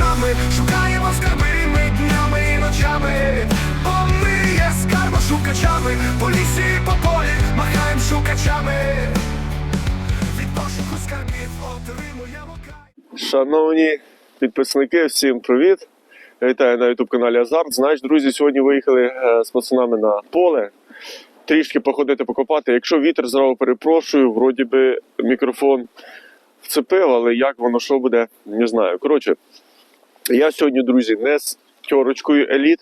шукачами, шукаємо скарби ми днями і ночами, бо ми є скарбошукачами, по лісі по полі махаємо шукачами. Від пошуку скарбів отримуємо кайф. Шановні підписники, всім привіт! Вітаю на youtube каналі Азарт. Знаєш, друзі, сьогодні виїхали е, з пацанами на поле. Трішки походити покопати. Якщо вітер зразу перепрошую, вроді би мікрофон вцепив, але як воно що буде, не знаю. Коротше, я сьогодні, друзі, не з тьорочкою еліт.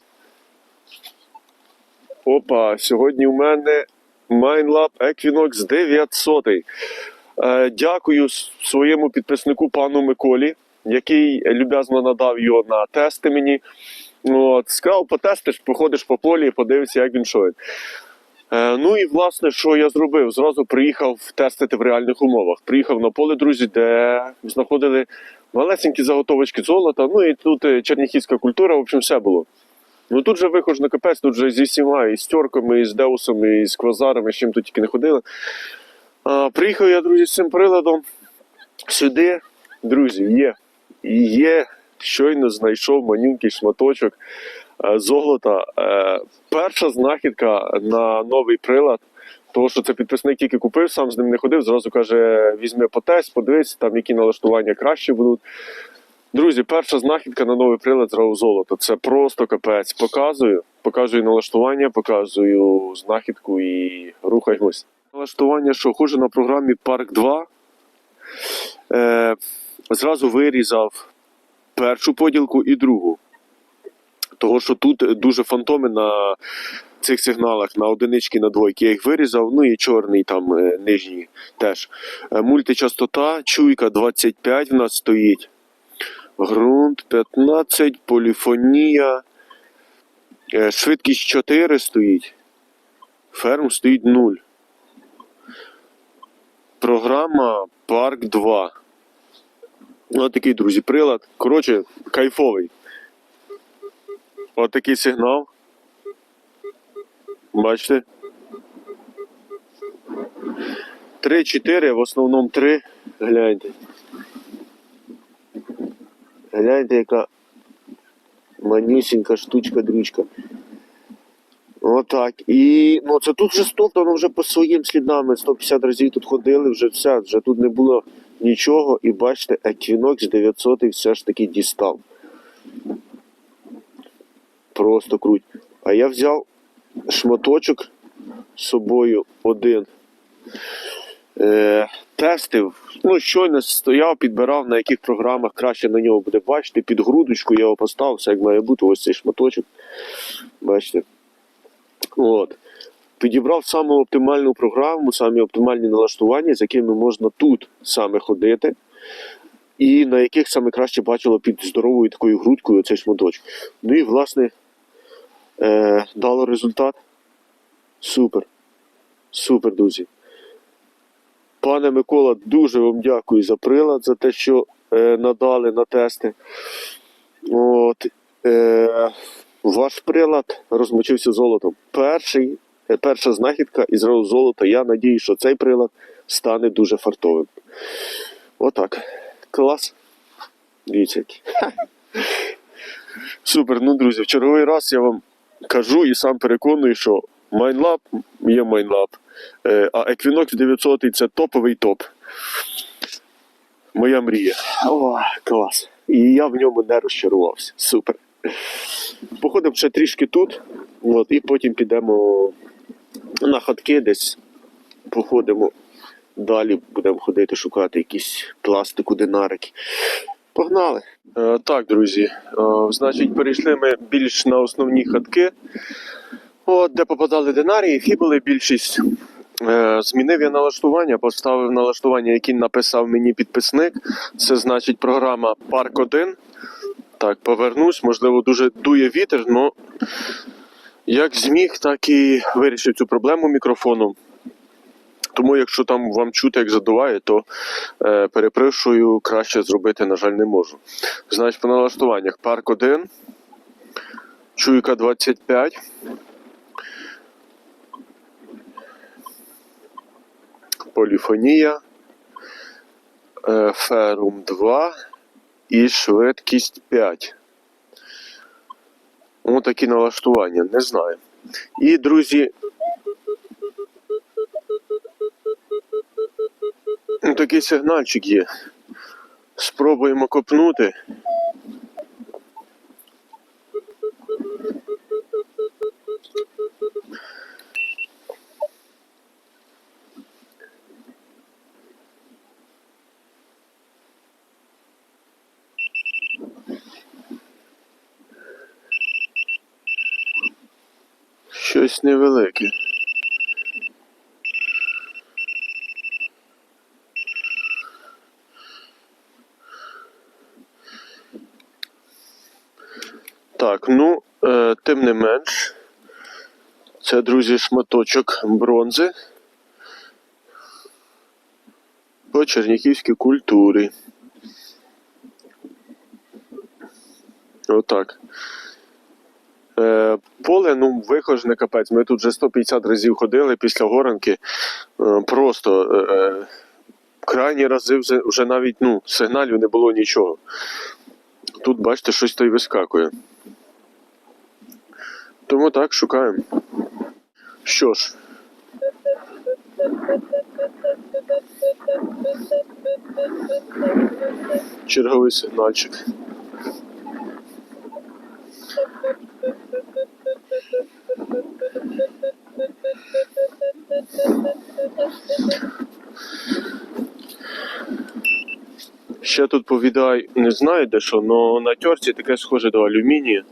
Опа, сьогодні у мене Mindlab Equinox 900. Е, Дякую своєму підписнику пану Миколі, який люб'язно надав його на тести мені. От, сказав, потестиш, походиш по полі, подивишся, як він він. Е, ну і власне, що я зробив? Зразу приїхав тестити в реальних умовах. Приїхав на поле, друзі, де знаходили малесенькі заготовочки золота. Ну і тут е, черніхівська культура, в общем, все було. Ну тут же вихож на капець, тут же зі всіма, і з тьорками, і з деусами, і з квазарами, з чим тут тільки не ходили. А, приїхав я, друзі, з цим приладом сюди. Друзі, є. Є. Щойно знайшов манюнький шматочок е, золота. Е, перша знахідка на новий прилад. Того, що це підписник тільки купив, сам з ним не ходив, зразу каже: візьми потесть, подивись, там які налаштування краще будуть. Друзі, перша знахідка на новий прилад зразу золото. Це просто капець. Показую, показую налаштування, показую знахідку і рухаємось. Налаштування, що хуже на програмі Park 2. Е, зразу вирізав першу поділку і другу. Того, що тут дуже фантоми на цих сигналах, на одинички, на двойки. Я їх вирізав, ну і чорний там е, нижній теж. Е, мультичастота, чуйка 25 в нас стоїть. Грунт 15, поліфонія. Е, Швидкість 4 стоїть. Ферм стоїть 0. Програма Park 2. Ось такий, друзі, прилад. Коротше, кайфовий. Ось такий сигнал. Бачите? 3-4, в основному 3. Гляньте. Гляньте, яка манюсінька штучка-дрючка. Отак. І ну це тут вже стоптано вже по своїм слідам. 150 разів тут ходили, вже все, вже тут не було нічого. І бачите, Equinox 900 все ж таки дістав. Просто круть. А я взяв шматочок з собою один. Е, тестив. Ну, щойно стояв, підбирав, на яких програмах краще на нього буде бачити. Під грудочку я його поставив, все як має бути, ось цей шматочок. Бачите. От. Підібрав саму оптимальну програму, самі оптимальні налаштування, з якими можна тут саме ходити, і на яких саме краще бачило під здоровою такою грудкою цей шматочок. Ну і, власне, е, дало результат. Супер. Супер, друзі. Пане Микола, дуже вам дякую за прилад, за те, що е, надали на тести. От, е, ваш прилад розмочився золотом. Перший, е, перша знахідка із золота. Я надію, що цей прилад стане дуже фартовим. Отак. Клас. Дивіться. Супер. Ну, друзі, в черговий раз я вам кажу і сам переконую, що Майнлаб є Майнлаб. Е, А Equinox 900 це топовий топ. Моя мрія. О, клас. І я в ньому не розчарувався. Супер. Походимо ще трішки тут, от, і потім підемо на хатки десь. Походимо далі, будемо ходити шукати якісь пластику, динарики. Погнали! Е, так, друзі. Е, значить, перейшли ми більш на основні хатки. От, де попадали динарії, фібули більшість. Е, змінив я налаштування, поставив налаштування, яке написав мені підписник. Це значить програма Park 1. Так, повернусь, можливо, дуже дує вітер, але як зміг, так і вирішив цю проблему мікрофоном. Тому, якщо там вам чути, як задуває, то е, перепрошую, краще зробити, на жаль, не можу. Значить, по налаштуваннях Park 1, чуйка 25. Поліфонія, е, Ферум 2, і швидкість 5. Ось такі налаштування, не знаю. І, друзі, такий сигнальчик є. Спробуємо копнути. Щось невелике. Так, ну, е, тим не менш, це, друзі, шматочок бронзи по чернігівській культурі. Отак. Е, поле, ну, вихоже, не капець. Ми тут вже 150 разів ходили після горанки. Е, просто е, е, крайні рази вже, вже навіть ну, сигналів не було нічого. Тут, бачите, щось то й вискакує. Тому так, шукаємо. Що ж. Черговий сигнальчик. Ще тут повідай, не знаю де що, але на терці таке схоже до алюмінію.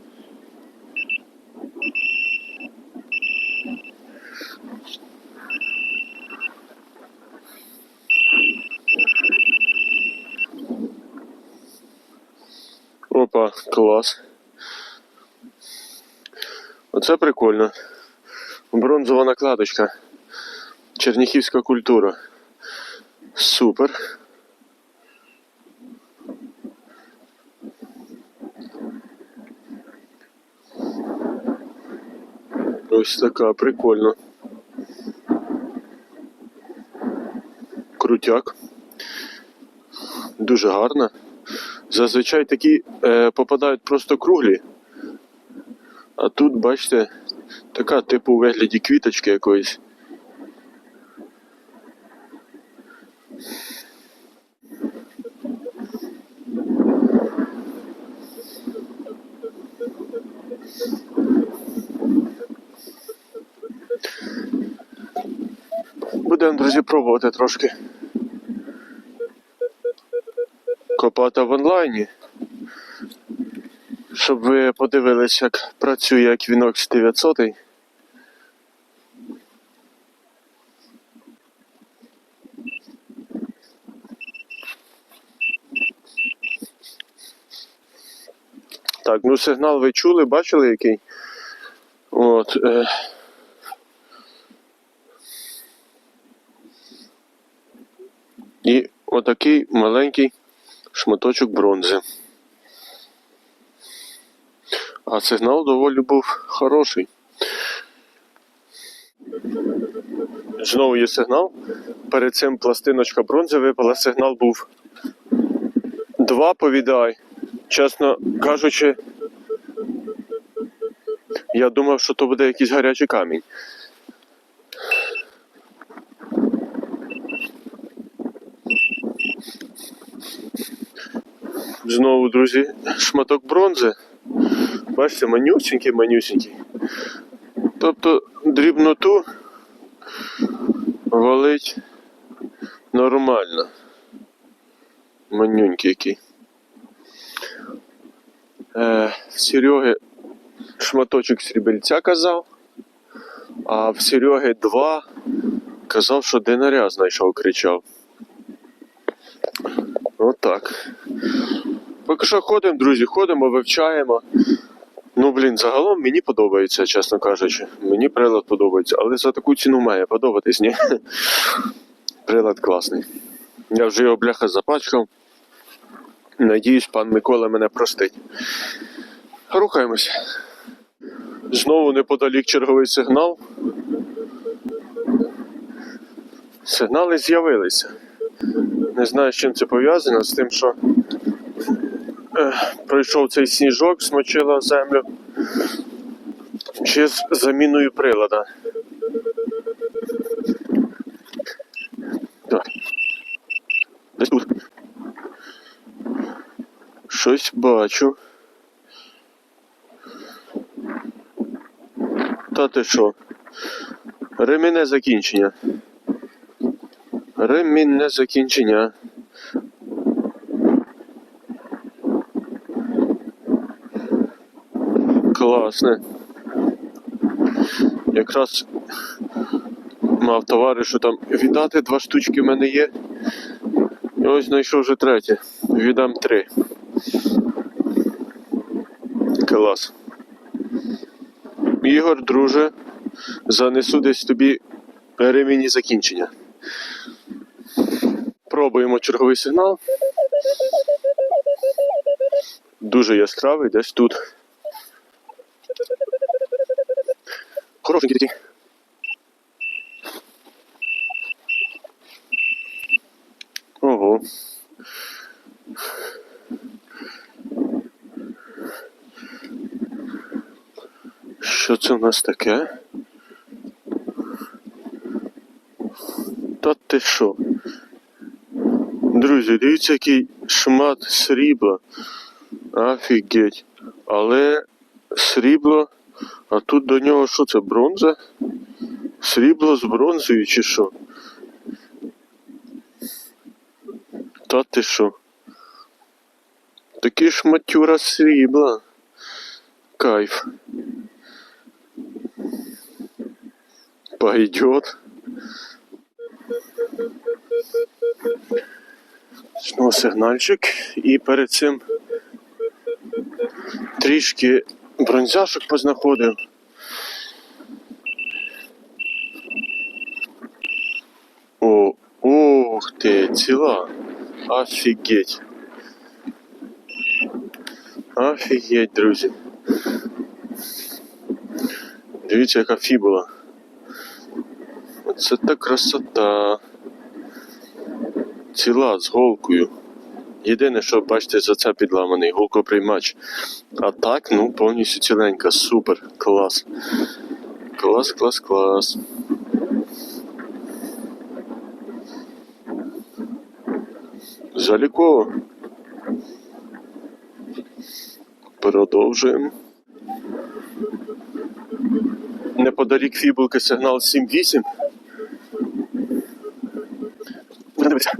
Опа, клас. Оце прикольно. Бронзова накладочка. Черніхівська культура. Супер. Ось така, прикольно. Крутяк. Дуже гарна. Зазвичай такі е, попадають просто круглі. А тут, бачите, така типу у вигляді квіточки якоїсь. Будемо, друзі, пробувати трошки. Копати в онлайні. Щоб ви подивились, як працює Equinox 900. Так, ну сигнал ви чули, бачили який? От. Е... І отакий маленький шматочок бронзи. А сигнал доволі був хороший. Знову є сигнал. Перед цим пластиночка бронзи випала. Сигнал був 2 повідай. Чесно кажучи, я думав, що то буде якийсь гарячий камінь. Знову, друзі, шматок бронзи. Бачите, манюсенький, манюсенький. Тобто дрібноту валить нормально. Манюнький який. Е, Сереги шматочок срібельця казав, а в Сереги два казав, що динаря знайшов, кричав. Отак. Поки що ходимо, друзі, ходимо, вивчаємо. Ну, блін, загалом мені подобається, чесно кажучи. Мені прилад подобається, але за таку ціну має подобатись, ні? Прилад класний. Я вже його бляха запачкав. Надіюсь, пан Микола мене простить. Рухаємося. Знову неподалік черговий сигнал. Сигнали з'явилися. Не знаю, з чим це пов'язано, з тим, що пройшов цей сніжок, смочила землю. Чи з заміною прилада. Так. Десь тут. Щось бачу. Та ти що? Ремінне закінчення. Ремінне закінчення. Класне. Якраз мав товаришу там віддати два штучки в мене є. І ось знайшов вже третє. Віддам три. Клас. Ігор, друже, занесу десь тобі ремінні закінчення. Пробуємо черговий сигнал. Дуже яскравий, десь тут. Хорошенький такий. Ого. Що це в нас таке? Та ти що? Друзі, дивіться, який шмат срібла. Офігеть. Але срібло, а тут до нього що це бронза? Срібло з бронзою чи що? Та ти що? Такі шматюра срібла. Кайф. Пойдет. Знову сигнальчик. І перед цим трішки бронзяшок познаходив. О, ух ти, ціла. Офігеть. Офігеть, друзі. Дивіться, яка фібула. Оце та красота. Ціла з голкою. Єдине, що бачите, за це підламаний голкоприймач. А так, ну, повністю ціленька. Супер, клас. Клас, клас, клас. Заліково. Продовжуємо. Неподалік фібулки сигнал 7-8. Буде дивитися.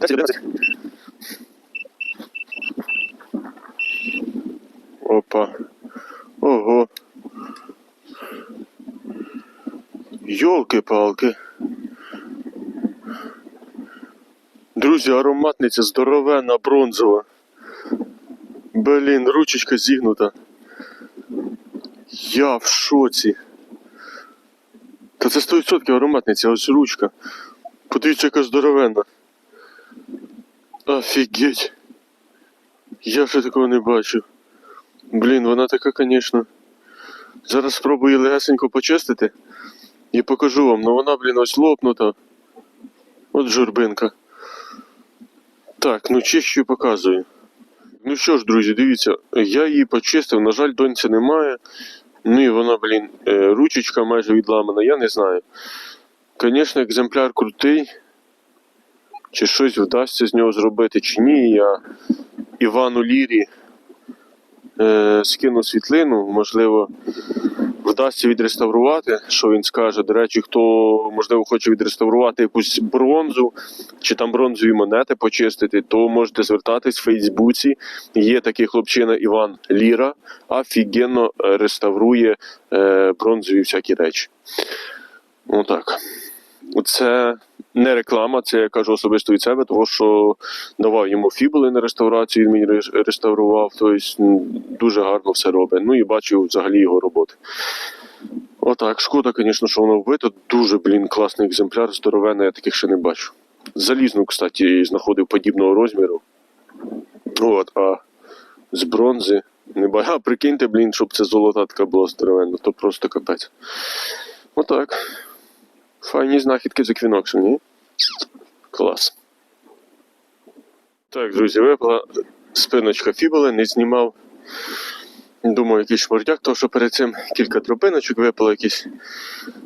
Десять, одинадцять. Опа. Ого. Йолки-палки. Друзі, ароматниця здоровенна, бронзова. Блін, ручечка зігнута. Я в шоці. Та це 100% ароматниця, ось ручка. Подивіться, яка здоровенна. Офігеть. Я ще такого не бачив. Блін, вона така, звісно. Зараз спробую легесенько почистити і покажу вам. Ну вона, блін, ось лопнута. От журбинка. Так, ну чищу і показую. Ну що ж, друзі, дивіться, я її почистив, на жаль, доньці немає. Ну і вона, блін, е, ручечка майже відламана, я не знаю. Звісно, екземпляр крутий. Чи щось вдасться з нього зробити, чи ні. Я Івану Лірі е, скину світлину, можливо, вдасться відреставрувати, що він скаже. До речі, хто можливо хоче відреставрувати якусь бронзу чи там бронзові монети почистити, то можете звертатись в Фейсбуці. Є такий хлопчина Іван Ліра, офігенно е, реставрує е, бронзові всякі речі. Отак. Це не реклама, це я кажу особисто від себе, тому що давав йому фібули на реставрацію, він мені реставрував, тобто дуже гарно все робить. Ну і бачив взагалі його роботи. Отак, шкода, звісно, що воно вбито. Дуже, блін, класний екземпляр, здоровенний, я таких ще не бачу. Залізну, кстати, знаходив подібного розміру. От, а з бронзи не бачу. А прикиньте, блін, щоб це золота така була здоровенна, то просто капець. Отак. Файні знахідки з еквіноксу, ні? Клас. Так, друзі, випала спиночка фібули, не знімав. Думаю, якийсь шмурдяк, тому що перед цим кілька тропиночок випало, якийсь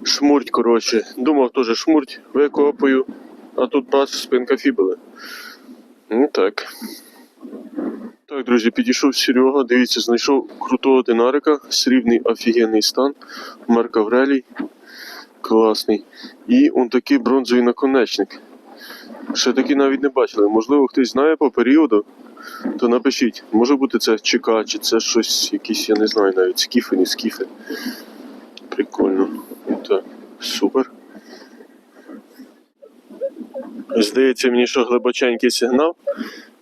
шмурдь, коротше. Думав, теж шмурдь викопаю, а тут бац, спинка фібули. Ну так. Так, друзі, підійшов Серега, дивіться, знайшов крутого динарика, срібний офігенний стан, Марк Аврелій. Класний. І он такий бронзовий наконечник. Ще такі навіть не бачили. Можливо, хтось знає по періоду, то напишіть. Може бути це ЧК, чи це щось, якісь, я не знаю навіть, скіфи, не скіфи. Прикольно. Так, супер. Здається мені, що глибоченький сигнал.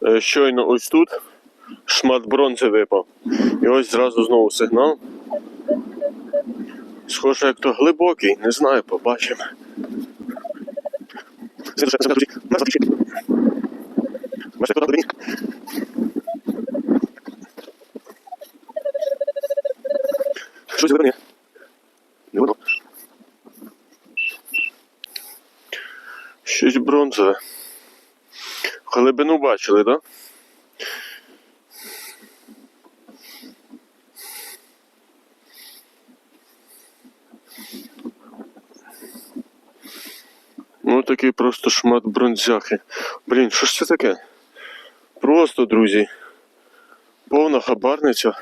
Е, Щойно ось тут шмат бронзи випав. І ось зразу знову сигнал. Схоже, як то глибокий, не знаю, побачимо. Щось вибрання. Не воно. Щось бронзове. Глибину бачили, так? Да? Такий просто шмат бронзяхи. Блін, що ж це таке? Просто, друзі. Повна хабарниця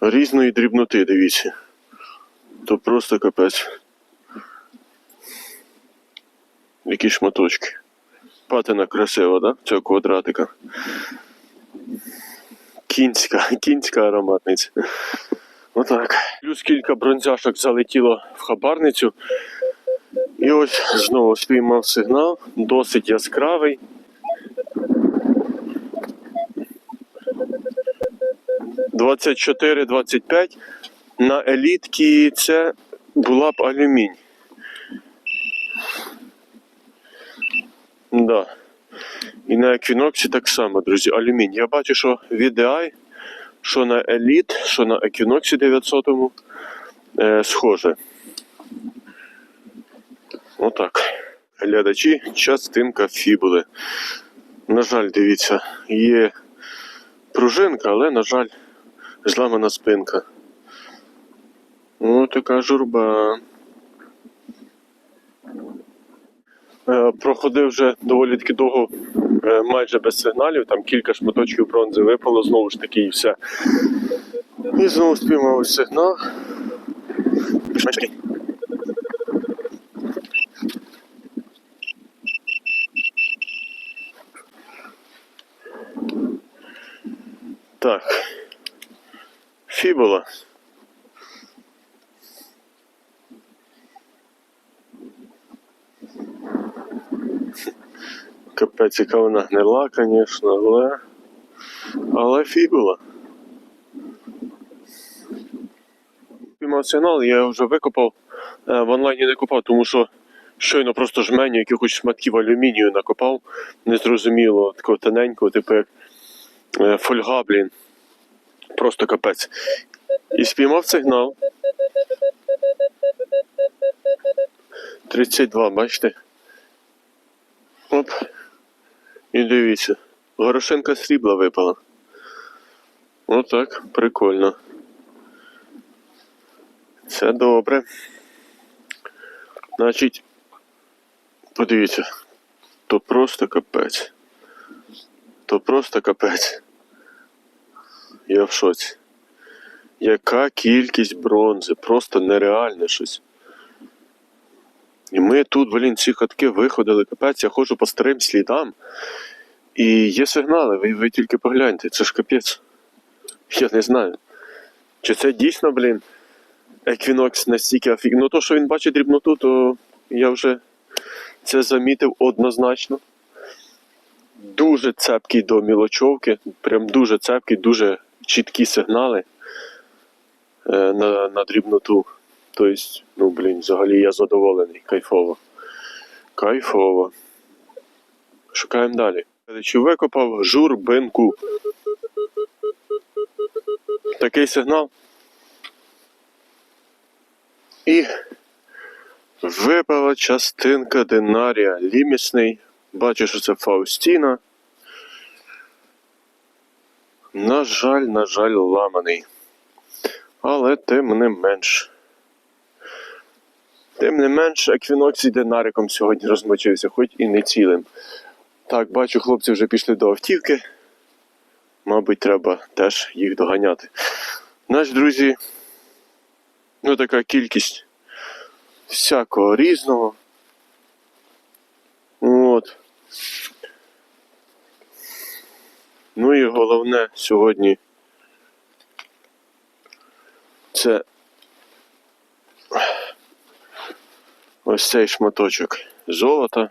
різної дрібноти, дивіться. То просто капець. Які шматочки. Патина красива, да? Цього квадратика. Кінська, кінська ароматниця. Отак. Плюс кілька бронзяшок залетіло в хабарницю. І ось знову спіймав сигнал, досить яскравий. Двадцять чотири, двадцять п'ять. На елітці це була б алюмінь. Да. І на еквіноксі так само, друзі, алюмінь. Я бачу, що в VDI, що на еліт, що на еквіноксі 900 е, схоже. Отак. Глядачі, частинка фібули. На жаль, дивіться, є пружинка, але, на жаль, зламана спинка. О, така журба. Е, Проходив вже доволі таки довго, е, майже без сигналів, там кілька шматочків бронзи випало, знову ж таки і все. І знову спіймав ось сигнал. Так. Фібула. Капець, яка вона гнила, звісно, але. Але фібула. Піймав я вже викопав. Е, В онлайні не копав, тому що щойно просто жменю якихось шматків алюмінію накопав. Незрозуміло, такого тоненького, типу як фольга, блін. Просто капець. І спіймав сигнал. 32, бачите? Оп. І дивіться. Горошинка срібла випала. Отак, прикольно. Це добре. Значить, подивіться, то просто капець. То просто капець. Я в шоці. Яка кількість бронзи? Просто нереальне щось. І ми тут, блін, ці хатки виходили, капець, я ходжу по старим слідам. І є сигнали, ви, ви тільки погляньте, це ж капець. Я не знаю. Чи це дійсно, блін, Еквінокс настільки офіг. Ну то, що він бачить дрібноту, то я вже це замітив однозначно. Дуже цепкий до мілочовки, прям дуже цепкий, дуже чіткі сигнали е, на, на дрібноту. Тобто, ну блін, взагалі я задоволений, кайфово. Кайфово. Шукаємо далі. Чи викопав журбинку. Такий сигнал. І випала частинка динарія, лімісний Бачу, що це Фаустіна. На жаль, на жаль, ламаний. Але тим не менш. Тим не менш, еквінокс і динариком сьогодні розмочився, хоч і не цілим. Так, бачу, хлопці вже пішли до автівки. Мабуть, треба теж їх доганяти. Наш друзі, ну така кількість всякого різного. Ну і головне сьогодні це ось цей шматочок золота.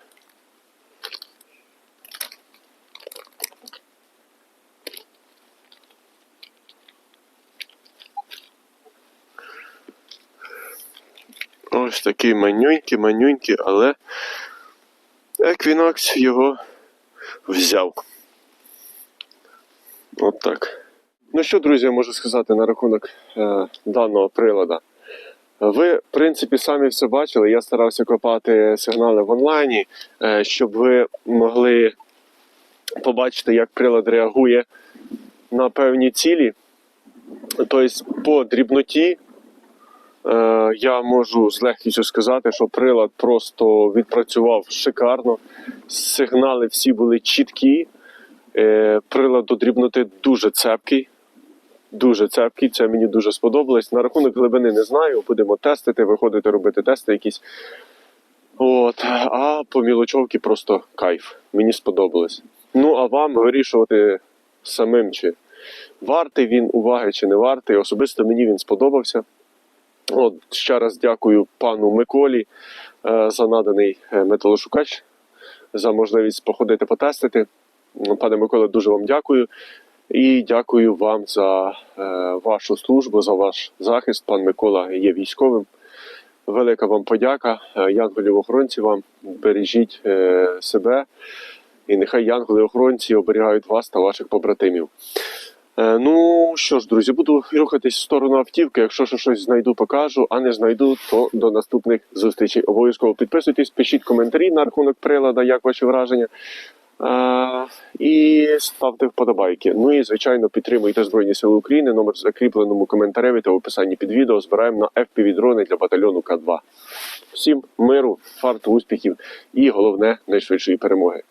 Ось такий манюнький, манюнький, але Еквінокс його взяв. От так. Ну що, друзі, я можу сказати на рахунок е, даного прилада. Ви, в принципі, самі все бачили. Я старався копати сигнали в онлайні, е, щоб ви могли побачити, як прилад реагує на певні цілі. Тобто, по дрібноті я можу з легкістю сказати, що прилад просто відпрацював шикарно. Сигнали всі були чіткі. Е, Прилад до дрібноти дуже цепкий. Дуже цепкий, це мені дуже сподобалось. На рахунок глибини не знаю. Будемо тестити, виходити робити тести якісь. От. А по мілочовці просто кайф. Мені сподобалось. Ну, а вам вирішувати самим, чи вартий він уваги, чи не вартий. Особисто мені він сподобався. От, ще раз дякую пану Миколі е, за наданий е, металошукач, за можливість походити потестити. Пане Миколе, дуже вам дякую. І дякую вам за е, вашу службу, за ваш захист. Пан Микола є військовим. Велика вам подяка. Янголів охоронці вам бережіть себе. І нехай янголи охоронці оберігають вас та ваших побратимів. Е, Ну що ж, друзі, буду рухатись в сторону автівки. Якщо ще щось знайду, покажу, а не знайду, то до наступних зустрічей. Обов'язково підписуйтесь, пишіть коментарі на рахунок прилада, як ваші враження. Е, і ставте вподобайки. Ну і звичайно підтримуйте Збройні Сили України. Номер в закріпленому коментареві та в описанні під відео. Збираємо на fpv дрони для батальйону К2. Всім миру, фарту, успіхів і головне найшвидшої перемоги.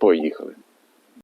Поїхали!